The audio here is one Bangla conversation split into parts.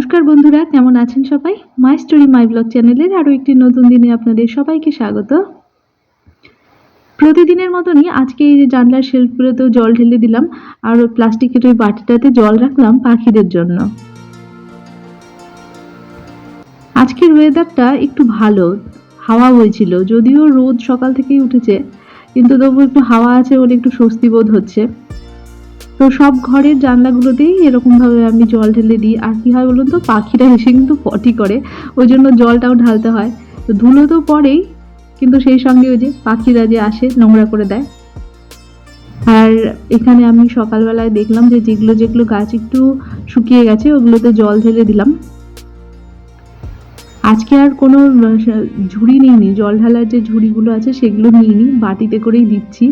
নমস্কার বন্ধুরা, কেমন আছেন সবাই? মাই স্টোরি মাই ব্লগ চ্যানেলের আরও একটি নতুন দিনে আপনাদের সবাইকে স্বাগত। প্রতিদিনের মতনই আজকে এই যে জানলার শেল্ফগুলোতেও জল ঢেলে দিলাম, আর প্লাস্টিকের ওই বাটিটাতে জল রাখলাম পাখিদের জন্য। আজকের ওয়েদারটা একটু ভালো, হাওয়া হয়েছিল যদিও রোদ সকাল থেকেই উঠেছে, কিন্তু তবু একটু হাওয়া আছে বলে একটু স্বস্তি বোধ হচ্ছে। তো সব ঘরের জানলাগুলোতেই এরকমভাবে আমি জল ঢেলে দিই। আর কি হয় বলুন তো? পাখিরা এসে কিন্তু পটি করে। ওই জন্য জলটাও ঢালতে হয়। তো ধুলো তো পড়েই, কিন্তু সেই সঙ্গে ওই যে পাখিরা যে আসে, নোংরা করে দেয়। আর এখানে আমি সকালবেলায় দেখলাম যে যেগুলো যেগুলো গাছ একটু শুকিয়ে গেছে, ওগুলোতে জল ঢেলে দিলাম। আজকে আর কোনো ঝুড়ি নিইনি। জল ঢালার যে ঝুড়িগুলো আছে, সেগুলো নিইনি। বাটিতে করেই দিচ্ছি।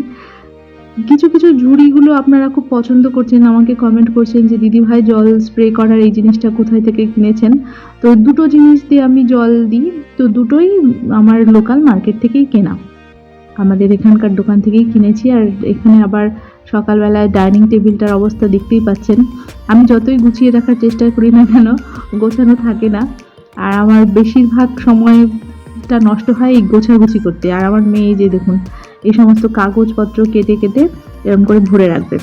কিছু কিছু ঝুড়িগুলো আপনারা খুব পছন্দ করছেন, আমাকে কমেন্ট করছেন যে, দিদি ভাই, জল স্প্রে করার এই জিনিসটা কোথায় থেকে কিনেছেন? তো দুটো জিনিস দিয়ে আমি জল দিই, তো দুটোই আমার লোকাল মার্কেট থেকেই কেনা। আমাদের এখানকার দোকান থেকেই কিনেছি আর এখানে আবার সকালবেলায় ডাইনিং টেবিলটার অবস্থা দেখতেই পাচ্ছেন। আমি যতই গুছিয়ে রাখার চেষ্টা করি না কেন, গোছানো থাকে না। আর আমার বেশিরভাগ সময়টা নষ্ট হয় এই গোছাগুছি করতে। আর আমার মেয়ে যে দেখুন এই সমস্ত কাগজপত্র কেটে কেটে এরকম করে ভরে রাখবে।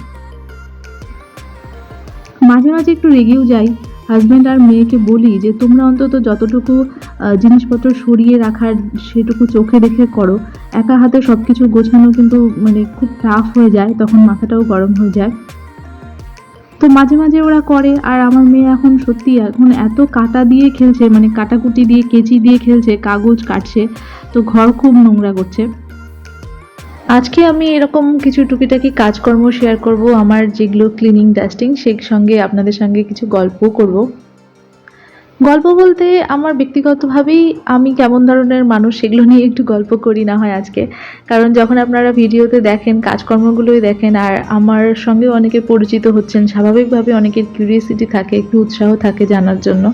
মাঝে মাঝে একটু রেগেও যাই। হাজব্যান্ড আর মেয়েকে বলি যে, তোমরা অন্তত যতটুকু জিনিসপত্র সরিয়ে রাখার সেটুকু চোখে দেখে করো। একা হাতে সব কিছু গোছানো কিন্তু মানে খুব টাফ হয়ে যায়, তখন মাথাটাও গরম হয়ে যায়। তো মাঝে মাঝে ওরা করে, আর আমার মেয়ে এখন সত্যি এখন এত কাটা দিয়ে খেলছে মানে কাটাকুটি দিয়ে, কেচি দিয়ে খেলছে, কাগজ কাটছে, তো ঘর খুব নোংরা করছে। আজকে আমি এরকম কিছু টুকিটাকি কাজকর্ম শেয়ার করব, আমার যেগুলো ক্লিনিং ডাস্টিং সেই সঙ্গে আপনাদের সঙ্গে কিছু গল্প করব। গল্প বলতে আমার ব্যক্তিগতভাবেই আমি কেমন ধরনের মানুষ সেগুলো নিয়ে একটু গল্প করি না হয় আজকে। কারণ যখন আপনারা ভিডিওতে দেখেন, কাজকর্মগুলোই দেখেন, আর আমার সঙ্গে অনেকে পরিচিত হচ্ছেন, স্বাভাবিকভাবে অনেকের কিউরিয়াসিটি থাকে, একটু উৎসাহ থাকে জানার জন্য।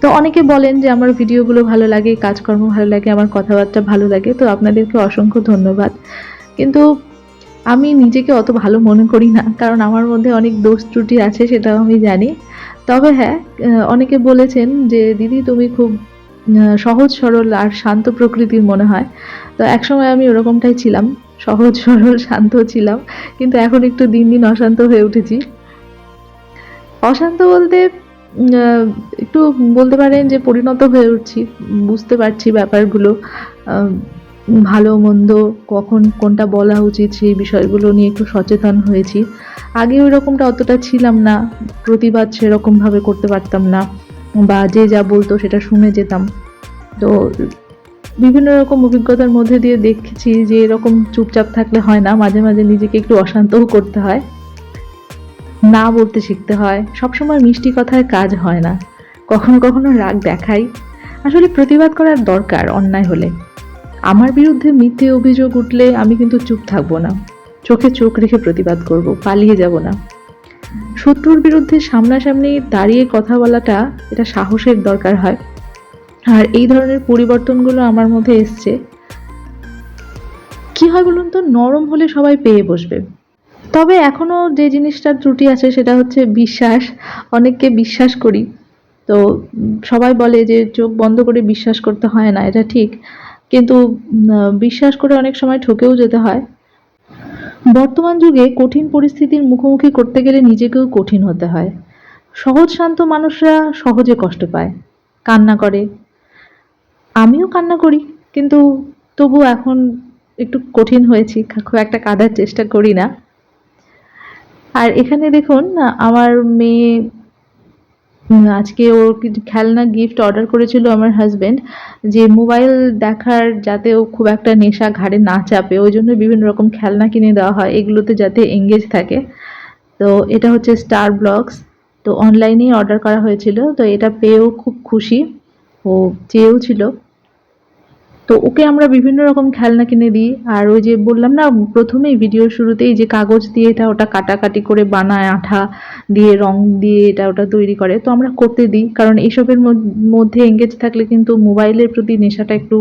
তো অনেকে বলেন যে আমার ভিডিওগুলো ভালো লাগে, কাজকর্ম ভালো লাগে, আমার কথাবার্তা ভালো লাগে, তো আপনাদেরকে অসংখ্য ধন্যবাদ। কিন্তু আমি নিজেকে অত ভালো মনে করি না, কারণ আমার মধ্যে অনেক দোষ ত্রুটি আছে সেটাও আমি জানি। তবে হ্যাঁ অনেকে বলেছেন যে, দিদি, তুমি খুব সহজ, সরল আর শান্ত প্রকৃতির মনে হয়। তো একসময় আমি ওরকমটাই ছিলাম, সহজ, সরল, শান্ত ছিলাম, কিন্তু এখন একটু দিন দিন অশান্ত হয়ে উঠেছি। অশান্ত বলতে একটু বলতে পারেন যে, পরিণত হয়ে উঠছি, বুঝতে পারছি ব্যাপারগুলো। ভালো মন্দ, কখন কোনটা বলা উচিত সেই বিষয়গুলো নিয়ে একটু সচেতন হয়েছি। আগে ওই রকমটা অতটা ছিলাম না, প্রতিবাদ সেরকমভাবে করতে পারতাম না, বা যে যা বলতো সেটা শুনে যেতাম। তো বিভিন্ন রকম অভিজ্ঞতার মধ্যে দিয়ে দেখেছি যে এরকম চুপচাপ থাকলে হয় না, মাঝে মাঝে নিজেকে একটু অশান্তও করতে হয়। না বলতে শিখতে হয়, সবসময় মিষ্টি কথায় কাজ হয় না। কখনো কখনো রাগ দেখাই। আসলে প্রতিবাদ করার দরকার অন্যায় হলে। আমার বিরুদ্ধে মিথ্যে অভিযোগ উঠলে আমি কিন্তু চুপ থাকব না। চোখে চোখ রেখে প্রতিবাদ করব, পালিয়ে যাব না। শত্রুর বিরুদ্ধে সামনাসামনি দাঁড়িয়ে কথা বলাটা এটা সাহসের দরকার হয়। আর এই ধরনের পরিবর্তনগুলো আমার মধ্যে এসছে। কি হয় বলুন তো, নরম হলে সবাই পেয়ে বসবে। তবে এখনও যে জিনিসটার ত্রুটি আছে সেটা হচ্ছে বিশ্বাস। অনেককে বিশ্বাস করি। তো সবাই বলে যে চোখ বন্ধ করে বিশ্বাস করতে হয় না, এটা ঠিক। কিন্তু বিশ্বাস করে অনেক সময় ঠকেও যেতে হয়। বর্তমান যুগে কঠিন পরিস্থিতির মুখোমুখি করতে গেলে নিজেকেও কঠিন হতে হয়। সহজ শান্ত মানুষরা সহজে কষ্ট পায়, কান্না করে। আমিও কান্না করি, কিন্তু তবু এখন একটু কঠিন হয়েছি, খুব একটা কাঁদার চেষ্টা করি না। আর এখানে দেখুন, আমার মেয়ে আজকে ওর কিছু খেলনা গিফট অর্ডার করেছিল আমার হাজব্যান্ড যে মোবাইল দেখার যাতে ও খুব একটা নেশা ঘাড়ে না চাপে, ওই জন্য বিভিন্ন রকম খেলনা কিনে দেওয়া হয়, এগুলোতে যাতে এঙ্গেজ থাকে। তো এটা হচ্ছে স্টার ব্লগস তো অনলাইনেই অর্ডার করা হয়েছিল, তো এটা পেয়েও খুব খুশি। ও চেয়েও ছিল। তো ওকে আমরা বিভিন্ন রকম খেলনা কিনে দিই। আর ওই যে বললাম না, প্রথমেই ভিডিওর শুরুতেই যে কাগজ দিয়ে এটা ওটা কাটাকাটি করে বানায়, আঠা দিয়ে, রং দিয়ে এটা ওটা তৈরি করে, তো আমরা করতে দিই। কারণ এসবের মধ্যে এঙ্গেজ থাকলে কিন্তু মোবাইলের প্রতি নেশাটা একটু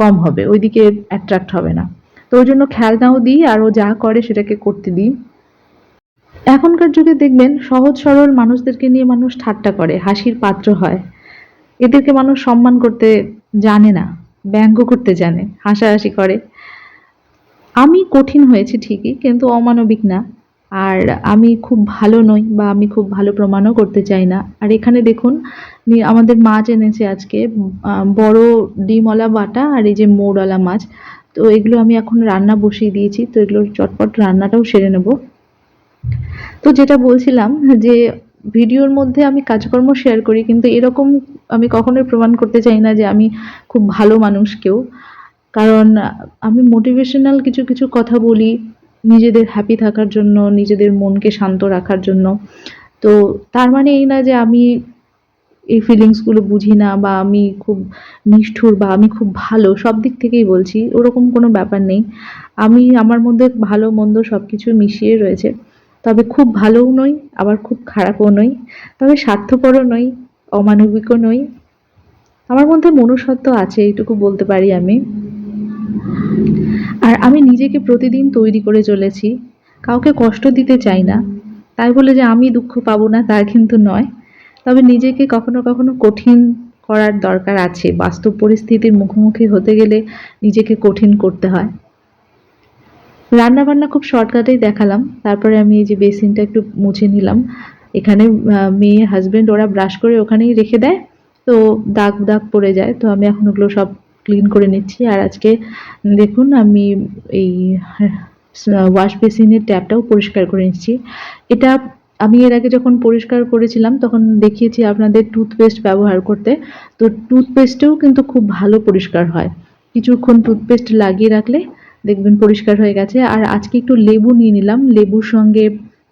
কম হবে, ওইদিকে অ্যাট্রাক্ট হবে না। তো ওই জন্য খেলনাও দিই আর ও যা করে সেটাকে করতে দিই। এখনকার যুগে দেখবেন, সহজ সরল মানুষদেরকে নিয়ে মানুষ ঠাট্টা করে, হাসির পাত্র হয়। এদেরকে মানুষ সম্মান করতে জানে না। ব্যঙ্গ করতে জানে, হাসাহাসি করে। আমি কঠিন হয়েছি ঠিকই, কিন্তু অমানবিক না। আর আমি খুব ভালো নই বা আমি খুব ভালো প্রমাণও করতে চাই না। আর এখানে দেখুন আমাদের মাছ এনেছে আজকে বড় ডিমওয়ালা বাটা আর এই যে মোড়ওয়ালা মাছ। তো এগুলো আমি এখন রান্না বসিয়ে দিয়েছি, তো এগুলোর চটপট রান্নাটাও সেরে নেব। তো যেটা বলছিলাম যে ভিডিওর মধ্যে আমি কাজকর্ম শেয়ার করি, কিন্তু এরকম আমি কখনোই প্রমাণ করতে চাই না যে আমি খুব ভালো মানুষ কেউ। কারণ আমি মোটিভেশনাল কিছু কিছু কথা বলি নিজেদের হ্যাপি থাকার জন্য, নিজেদের মনকে শান্ত রাখার জন্য। তো তার মানে এই না যে আমি এই ফিলিংসগুলো বুঝি না বা আমি খুব নিষ্ঠুর বা আমি খুব ভালো, সব দিক থেকেই বলছি, ওরকম কোনো ব্যাপার নেই। আমি, আমার মধ্যে ভালো, মন্দ সব কিছু মিশিয়ে রয়েছে। তবে খুব ভালোও নই, আবার খুব খারাপও নই। তবে স্বার্থপরও নই, অমানবিকও নই। আমার মধ্যে মনুষ্যত্ব আছে, এইটুকু বলতে পারি আমি। আর আমি নিজেকে প্রতিদিন তৈরি করে চলেছি। কাউকে কষ্ট দিতে চাই না। তাই বলে যে আমি দুঃখ পাবো না, তা কিন্তু নয়। তবে নিজেকে কখনো কখনো কঠিন করার দরকার আছে। বাস্তব পরিস্থিতির মুখোমুখি হতে গেলে নিজেকে কঠিন করতে হয়। রান্না বান্না খুব শর্টকাটেই দেখালাম। তারপরে আমি এই যে বেসিনটা একটু মুছে নিলাম। এখানে মেয়ে হাজবেন্ড ওরা ব্রাশ করে ওখানেই রেখে দেয়। তো দাগ দাগ পড়ে যায়। তো আমি এখন ওগুলো সব ক্লিন করে নিচ্ছি। আর আজকে, দেখুন, আমি এই ওয়াশ বেসিনের ট্যাপটাও পরিষ্কার করে নিচ্ছি। এটা আমি এর আগে যখন পরিষ্কার করেছিলাম, তখন দেখিয়েছি আপনাদের টুথপেস্ট ব্যবহার করতে। তো টুথপেস্টেও কিন্তু খুব ভালো পরিষ্কার হয়। কিছুক্ষণ টুথপেস্ট লাগিয়ে রাখলে দেখবেন পরিষ্কার হয়ে গেছে। আর আজকে একটু লেবু নিয়ে নিলাম। লেবুর সঙ্গে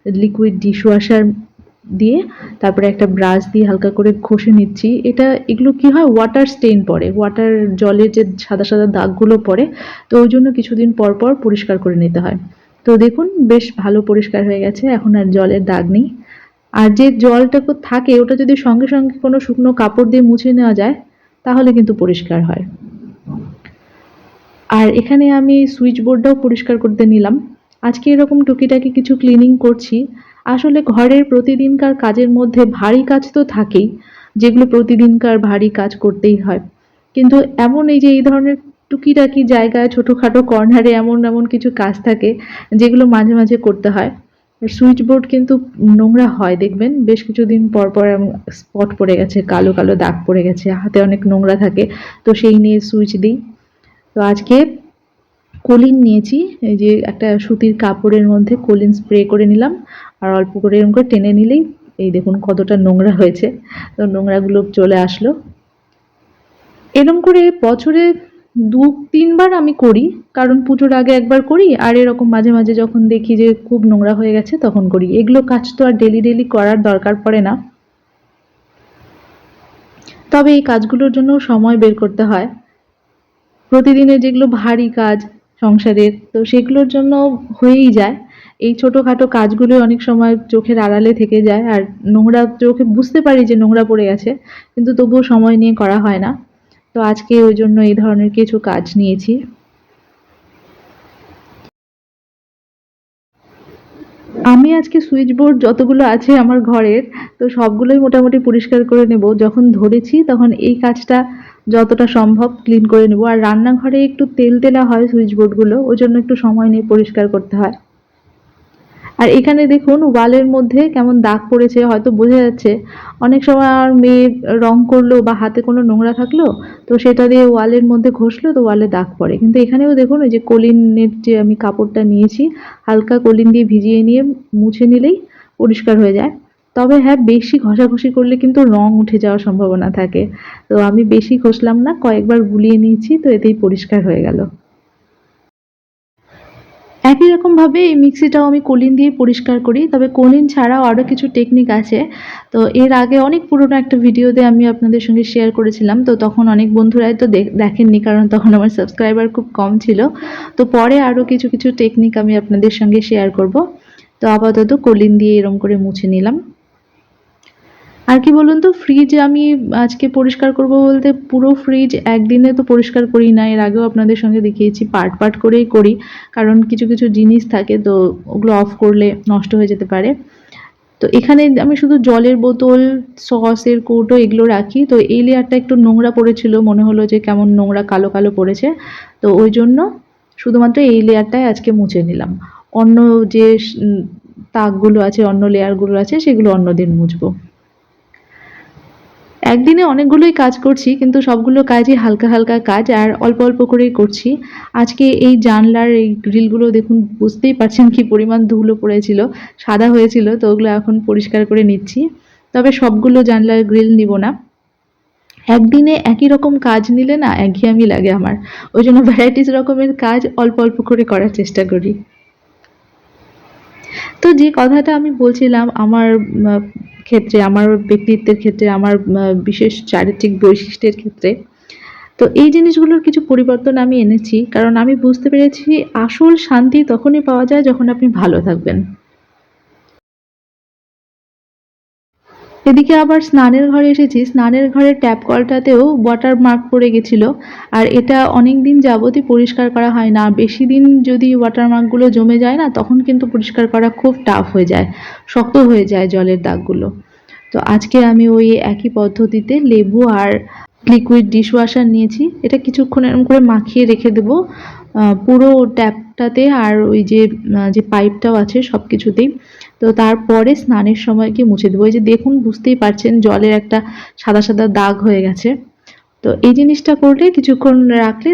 লিকুইড ডিশওয়াশার দিয়ে তারপরে একটা ব্রাশ দিয়ে হালকা করে ঘষে নিচ্ছি। এটা, এগুলো কি হয়? ওয়াটার স্টেইন পড়ে। ওয়াটার জলের যে সাদা সাদা দাগগুলো পড়ে, তো ওই জন্য কিছুদিন পর পর পরিষ্কার করে নিতে হয়। তো দেখুন, বেশ ভালো পরিষ্কার হয়ে গেছে। এখন আর জলের দাগ নেই। আর যে জলটুকু থাকে, ওটা যদি সঙ্গে সঙ্গে কোনো শুকনো কাপড় দিয়ে মুছে নেওয়া যায়, তাহলে কিন্তু পরিষ্কার হয়। আর এখানে আমি সুইচ বোর্ডটাও পরিষ্কার করতে নিলাম। আজকে এরকম টুকিটাকি কিছু ক্লিনিং করছি। আসলে ঘরের প্রতিদিনকার কাজের মধ্যে ভারী কাজ তো থাকেই, যেগুলো প্রতিদিনকার ভারী কাজ করতেই হয়। কিন্তু এমন এই যে এই ধরনের টুকিটাকি জায়গায় ছোটোখাটো কর্নারে এমন এমন কিছু কাজ থাকে, যেগুলো মাঝে মাঝে করতে হয়। সুইচ বোর্ড কিন্তু নোংরা হয়, দেখবেন? বেশ কিছুদিন পর পর স্পট পড়ে গেছে, কালো কালো দাগ পড়ে গেছে, হাতে অনেক নোংরা থাকে। তো সেই নিয়ে সুইচ দিই। তো আজকে কলিন নিয়েছি, এই যে একটা সুতির কাপড়ের মধ্যে কলিন স্প্রে করে নিলাম, আর অল্প করে এরকম করে টেনে নিলেই এই দেখুন কতটা নোংরা হয়েছে। তো নোংরাগুলো চলে আসলো। এরকম করে বছরে দু তিনবার আমি করি, কারণ পুজোর আগে একবার করি, আর এরকম মাঝে মাঝে যখন দেখি যে খুব নোংরা হয়ে গেছে তখন করি। এগুলো কাজ তো আর ডেলি ডেলি করার দরকার পড়ে না। তবে এই কাজগুলোর জন্য সময় বের করতে হয়। প্রতিদিনের যেগুলো ভারী কাজ সংসারের, তো সেগুলোর জন্য হয়েই যায়। এই ছোটোখাটো কাজগুলো অনেক সময় চোখের আড়ালে থেকে যায়, আর নোংরা চোখে বুঝতে পারি যে নোংরা পড়ে গেছে, কিন্তু তবুও সময় নিয়ে করা হয় না। তো আজকে ওই জন্য এই ধরনের কিছু কাজ নিয়েছি। আমি আজকে সুইচ বোর্ড যতগুলো আছে আমার ঘরের, তো সবগুলোই মোটামুটি পরিষ্কার করে নেব। যখন ধরেছি তখন এই কাজটা যতটা সম্ভব ক্লিন করে নেব। আর রান্নাঘরে একটু তেল তেলা হয় সুইচ বোর্ডগুলো ওই জন্য একটু সময় নিয়ে পরিষ্কার করতে হয়। আর এখানে দেখুন ওয়ালের মধ্যে কেমন দাগ পড়েছে, হয়তো বোঝা যাচ্ছে। অনেক সময় আর মেয়ে রং করল বা হাতে কোনো নোংরা থাকল, তো সেটা দিয়ে ওয়ালের মধ্যে ঘষলো, তো ওয়ালে দাগ পড়ে। কিন্তু এখানেও দেখুন ওই যে কলিনের যে আমি কাপড়টা নিয়েছি, হালকা কলিন দিয়ে ভিজিয়ে নিয়ে মুছে নিলেই পরিষ্কার হয়ে যায়। তবে হ্যাঁ বেশি ঘষাঘষি করলে কিন্তু রং উঠে যাওয়ার সম্ভাবনা থাকে। তো আমি বেশি ঘষলাম না, কয়েকবার গুলিয়ে নিয়েছি, তো এতেই পরিষ্কার হয়ে গেল। একই রকমভাবে এই মিক্সিটাও আমি কলিন দিয়ে পরিষ্কার করি, তবে কলিন ছাড়াও আরও কিছু টেকনিক আছে। তো এর আগে অনেক পুরনো একটা ভিডিওতে আমি আপনাদের সঙ্গে শেয়ার করেছিলাম, তো তখন অনেক বন্ধুরাই তো দেখ- দেখেননি কারণ তখন আমার সাবস্ক্রাইবার খুব কম ছিল। তো পরে আরও কিছু কিছু টেকনিক আমি আপনাদের সঙ্গে শেয়ার করব। তো আপাতত কলিন দিয়ে এরম করে মুছে নিলাম। আর কি বলুন তো ফ্রিজ আমি আজকে পরিষ্কার করব বলতে পুরো ফ্রিজ একদিনে তো পরিষ্কার করি না, এর আগেও আপনাদের সঙ্গে দেখিয়েছি পার্ট পার্ট করেই করি, কারণ কিছু কিছু জিনিস থাকে তো ওগুলো অফ করলে নষ্ট হয়ে যেতে পারে। তো এখানে আমি শুধু জলের বোতল সসের কৌটো এগুলো রাখি, তো এই লেয়ারটা একটু নোংরা পড়েছিল, মনে হলো যে কেমন নোংরা কালো কালো পড়েছে, তো ওই জন্য শুধুমাত্র এই লেয়ারটাই আজকে মুছে নিলাম। অন্য যে তাকগুলো আছে, অন্য লেয়ারগুলো আছে, সেগুলো অন্য দিন মুছবো। একদিনে অনেকগুলোই কাজ করছি, কিন্তু সবগুলো কাজই হালকা হালকা কাজ আর অল্প অল্প করেই করছি। আজকে এই জানলার এই গ্রিলগুলো দেখুন, বুঝতেই পারছেন কি পরিমাণ ধুলো পড়েছিল, সাদা হয়েছিল, তো ওগুলো এখন পরিষ্কার করে নিচ্ছি। তবে সবগুলো জানলার গ্রিল নিব না। একদিনে একই রকম কাজ নিলে না একঘেয়েমি লাগে আমার। ওই জন্য ভ্যারাইটিস রকমের কাজ অল্প অল্প করে করার চেষ্টা করি। তো যে কথাটা আমি বলছিলাম, আমার ক্ষেত্রে, আমার ব্যক্তিত্বের ক্ষেত্রে, আমার বিশেষ চারিত্রিক বৈশিষ্ট্যের ক্ষেত্রে। তো এই জিনিসগুলোর কিছু পরিবর্তন আমি এনেছি, কারণ আমি বুঝতে পেরেছি আসল শান্তি তখনই পাওয়া যায় যখন আপনি ভালো থাকবেন। এদিকে আবার স্নানের ঘরে এসেছি। স্নানের ঘরের ট্যাপ কলটাতেও ওয়াটার মার্ক পড়ে গেছিল। আর এটা অনেক দিন যাবতই পরিষ্কার করা হয় না। বেশি দিন যদি ওয়াটার মার্কগুলো জমে যায় না, তখন কিন্তু পরিষ্কার করা খুব টাফ হয়ে যায়। শক্ত হয়ে যায় জলের দাগগুলো। তো আজকে আমি ওই একই পদ্ধতিতে লেবু আর লিকুইড ডিশওয়াশার নিয়েছি। এটা কিছুক্ষণ এরকম করে মাখিয়ে রেখে দেবো। পুরো ট্যাপটাতে আর ওই যে যে পাইপটাও আছে সব কিছুতেই তো তারপরে স্নানের সময় কি মুছে দেবো। এই যে দেখুন, বুঝতেই পারছেন, জলের একটা সাদা সাদা দাগ হয়ে গেছে। তো এই জিনিসটা করলে কিছুক্ষণ রাখলে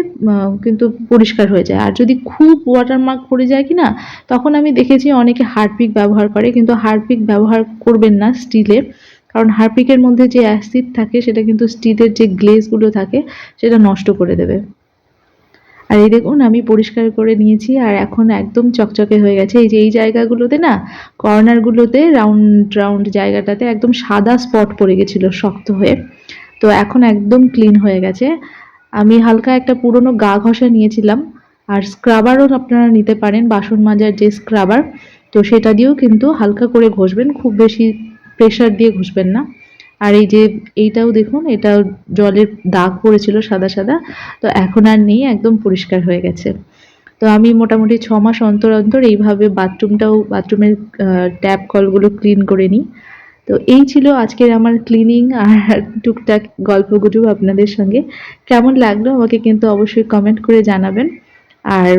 কিন্তু পরিষ্কার হয়ে যায়। আর যদি খুব ওয়াটারমার্ক পড়ে যায় কি না তখন আমি দেখেছি অনেকে হারপিক ব্যবহার করে, কিন্তু হারপিক ব্যবহার করবেন না স্টিলের। কারণ হারপিকের মধ্যে যে অ্যাসিড থাকে, সেটা কিন্তু স্টিলের যে গ্লেজগুলো থাকে, সেটা নষ্ট করে দেবে। আর এই দেখুন, আমি পরিষ্কার করে নিয়েছি আর এখন একদম চকচকে হয়ে গেছে। এই যে এই জায়গাগুলোতে না কর্নারগুলোতে রাউন্ড রাউন্ড জায়গাটাতে একদম সাদা স্পট পড়ে গেছিল, শক্ত হয়ে। তো এখন একদম ক্লিন হয়ে গেছে। আমি হালকা একটা পুরনো গা ঘষা নিয়েছিলাম। আর স্ক্রাবারও আপনারা নিতে পারেন, বাসন মাজার যে স্ক্রাবার তো সেটা দিয়েও কিন্তু হালকা করে ঘষবেন, খুব বেশি প্রেশার দিয়ে ঘষবেন না। আর এই যে এইটাও দেখুন, এটাও জলের দাগ পড়েছিল সাদা সাদা, তো এখন আর নেই, একদম পরিষ্কার হয়ে গেছে। তো আমি মোটামুটি ছ মাস অন্তর অন্তর এইভাবে বাথরুমটাও, বাথরুমের ট্যাপ কলগুলো ক্লিন করে নিই। তো এই ছিল আজকের আমার ক্লিনিং আর টুকটাক গল্পগুজব আপনাদের সঙ্গে। কেমন লাগল আমাকে কিন্তু অবশ্যই কমেন্ট করে জানাবেন। আর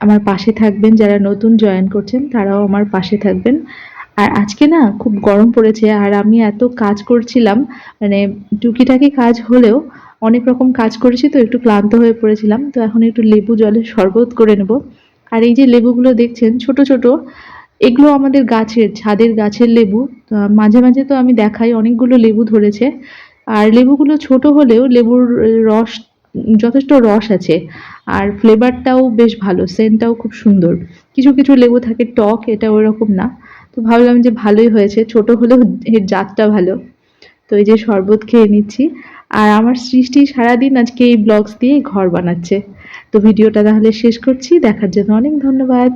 আমার পাশে থাকবেন যারা নতুন জয়েন করছেন, তারাও আমার পাশে থাকবেন। আর আজকে না খুব গরম পড়েছে আর আমি এত কাজ করছিলাম মানে টুকিটাকি কাজ হলেও অনেক রকম কাজ করেছি তো একটু ক্লান্ত হয়ে পড়েছিলাম, তো এখন একটু লেবু জলে শরবত করে নেব। আর এই যে লেবুগুলো দেখছেন, ছোট ছোট, এগুলো আমাদের গাছের, ছাদের গাছের লেবু মাঝে মাঝে তো আমি দেখাই, অনেকগুলো লেবু ধরেছে। আর লেবুগুলো ছোট হলেও লেবুর রস, যথেষ্ট রস আছে। আর ফ্লেভারটাও বেশ ভালো সেন্টটাও খুব সুন্দর। কিছু কিছু লেবু থাকে, টক, এটা ওরকম না। তো ভাবলাম যে ভালোই হয়েছে। ছোট হলেও এর জাতটা ভালো। তো এই যে শরবত খেয়ে নিচ্ছি। আর আমার সৃষ্টি সারাদিন আজকে এই ব্লগস দিয়ে ঘর বানাচ্ছে। তো ভিডিওটা তাহলে শেষ করছি। দেখার জন্য অনেক ধন্যবাদ।